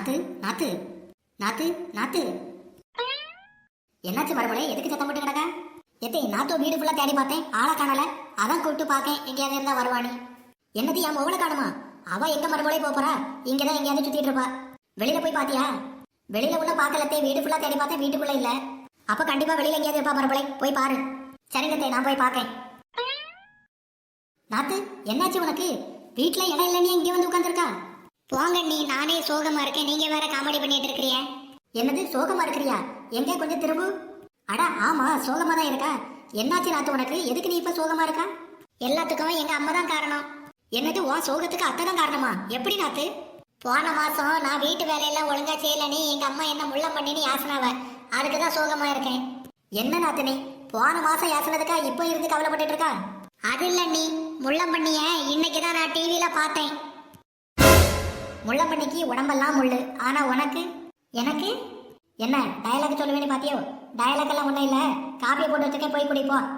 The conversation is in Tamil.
நாத்து நாத்து நாத்து நாத்து. என்னாச்சு மறுபடியும் எதுக்கு சத்தம் போட்டு கிடக்க? எத்தே நாத்தோ வீடு ஃபுல்லா தேடி பார்த்தேன். ஆளை காணல. அதான் கூப்பிட்டு பார்க்கேன் எங்கேயாவது இருந்தா வருவானி என்னது என் மகளை காணுமா? அவ எங்க மறுபடியும் போறா? இங்க தான் எங்கேயாவது சுத்திட்டு இருப்பா. வெளியில போய் பாத்தியா? வெளியில உள்ள பார்க்கலத்தே வீடு ஃபுல்லா தேடி பார்த்தேன். வீட்டுக்குள்ள இல்ல. அப்ப கண்டிப்பா வெளியில எங்கேயாவது இருப்பா மறுபடியும் போய் பாரு. சரிங்க நான் போய் பார்க்கேன் நாத்து என்னாச்சு உனக்கு? வீட்டுல இடம் இல்லைன்னு இங்கே வந்து உட்காந்துருக்கா போங்க நீ நானே சோகமா இருக்கேன். நீங்க வேற காமெடி பண்ணிட்டு இருக்கிறிய என்னது சோகமா இருக்கிறியா? எங்க கொஞ்சம் திரும்பு. அடா ஆமா சோகமா தான் இருக்கா? என்னாச்சு நாத்து உனக்கு? எதுக்கு நீ இப்ப சோகமா இருக்கா? எல்லாத்துக்கும் எங்க அம்மா தான் காரணம். என்னது உன் சோகத்துக்கு அத்தை தான் காரணமா? எப்படி நாத்து போன மாசம் நான் வீட்டு வேலையெல்லாம் ஒழுங்கா செய்யலன்னு எங்க அம்மா என்ன முள்ள பண்ணின்னு யாசனாவ? அதுக்கு தான் சோகமா இருக்கேன். என்ன நாத்தினி நீ? போன மாசம் யாசனதுக்கா இப்போ இருந்து கவலைப்பட்டுட்டு இருக்கா? அது இல்ல நீ முள்ளம்பண்ணிய இன்னைக்கு தான் நான் டிவியில பார்த்தேன். முள்ளம்பண்ணிக்கு உடம்பெல்லாம் முள்ளு. ஆனா உனக்கு? எனக்கு? என்ன டயலாக் சொல்லுவேன்னு பாத்தியோ? டயலாக் எல்லாம் ஒண்ணும் இல்ல. காப்பியை போட்டு வச்சுக்க போய் குடிப்போம்.